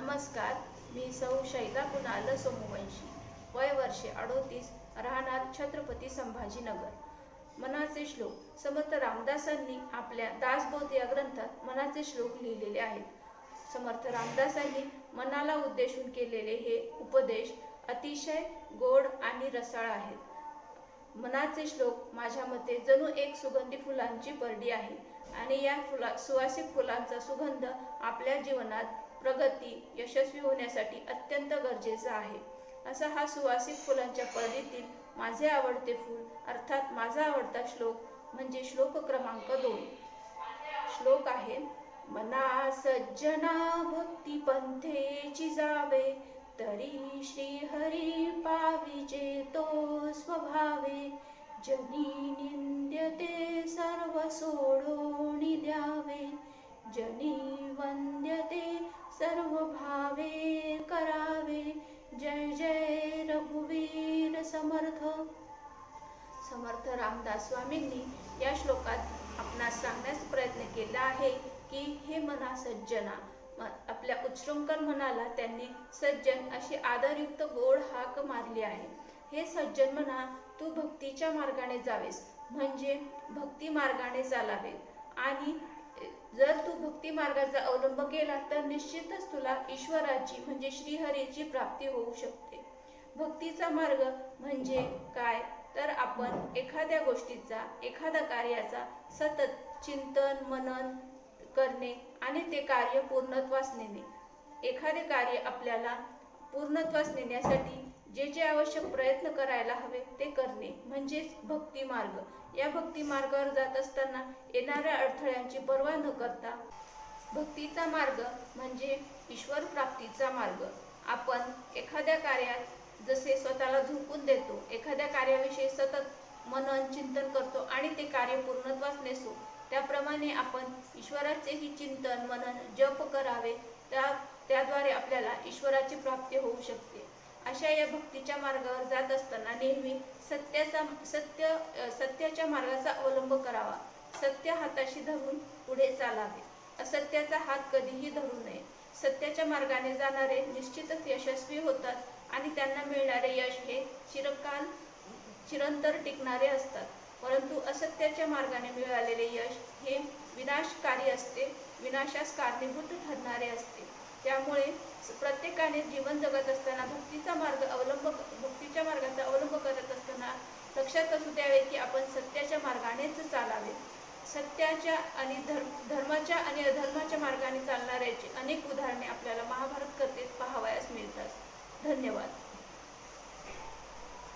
नमस्कार मी सौ शैला कुणाल सोमवंशी. वय वर्षे अडोतीस राहणार छत्रपती संभाजीनगर. मनाचे श्लोक. समर्थ रामदासांनी आपल्या दासबोध या ग्रंथात मनाचे श्लोक लिहिलेले आहेत. समर्थ रामदासांनी मनाला उद्देशून केलेले हे उपदेश अतिशय गोड आणि रसाळ आहेत. मनाचे श्लोक माझ्या मते जणू एक सुगंधी फुलांची परडी आहे आणि या फुला सुवासिक फुलांचा सुगंध आपल्या जीवनात प्रगती यशस्वी होण्यासाठी अत्यंत गरजेचा आहे. असा हा सुवासिक फुलांच्या परडीतील माझे आवडते फूल अर्थात माझा आवडता श्लोक म्हणजे श्लोक क्रमांक दोन. श्लोक आहे मना सज्जना भक्ती पंथेची जावे तरी श्री हरी पाविजे तो स्वभावे. जनी निंद्यते सर्व सोडोनी द्यावे. जनी वंद्यते सर्व भावे करावे. जय जय रघुवीर समर्थ. समर्थ रामदास स्वामींनी या श्लोकात आपणास सांगण्यास प्रयत्न केला आहे की हे मना सज्जना. आपल्या उच्चृंकर मनाला त्यांनी सज्जन अशी आदरयुक्त गोड हाक मारली आहे. हे सज्जन म्हणा तू भक्तीच्या मार्गाने जावेस. म्हणजे भक्ती मार्गाने चालावे. आणि जर तू भक्ती मार्गाचा अवलंब केला तर निश्चितच तुला ईश्वराची म्हणजे श्रीहरीची प्राप्ती होऊ शकते. भक्तीचा मार्ग म्हणजे काय? तर आपण एखाद्या गोष्टीचा एखाद्या कार्याचा सतत चिंतन मनन करणे आणि ते कार्य पूर्णत्वास नेणे. एखादे कार्य आपल्याला पूर्णत्वास नेण्यासाठी जे जे आवश्यक प्रयत्न करायला हवे ते करणे म्हणजेच भक्ती मार्ग. या भक्ती मार्गावर जात असताना येणाऱ्या अडथळ्यांची पर्वा न करता भक्तीचा मार्ग म्हणजे ईश्वर प्राप्तीचा मार्ग. आपण एखाद्या कार्यात जसे स्वतःला झोकून देतो एखाद्या कार्याविषयी सतत मनन चिंतन करतो आणि ते कार्य पूर्णत्वास नेसो त्याप्रमाणे आपण ईश्वराचेही चिंतन मनन जप करावे त्या त्याद्वारे आपल्याला ईश्वराची प्राप्ती होऊ शकते. अशा या भक्तीच्या मार्गावर जात असताना नेहमी सत्याचा सत्य सत्याच्या मार्गाचा अवलंब करावा. सत्य हाताशी धरून पुढे चालावे. असत्याचा हात कधीही धरू नये. सत्याच्या मार्गाने जाणारे निश्चितच यशस्वी होतात आणि त्यांना मिळणारे यश हे चिरकाल चिरंतर टिकणारे असतात. परंतु असत्याच्या मार्गाने मिळालेले यश हे विनाशकारी असते विनाशास कारणीभूत ठरणारे असते. त्यामुळे प्रत्येकाने जीवन जगत असताना भक्तीचा मार्ग अवलंब भक्तीच्या मार्गाचा अवलंब करत असताना लक्षात असू द्यावे की आपण सत्याच्या मार्गानेच चालावे. सत्याच्या आणि धर्म धर्माच्या आणि अधर्माच्या मार्गाने चालणाऱ्याची अनेक उदाहरणे आपल्याला महाभारत कथेत पाहावयास मिळतात. धन्यवाद.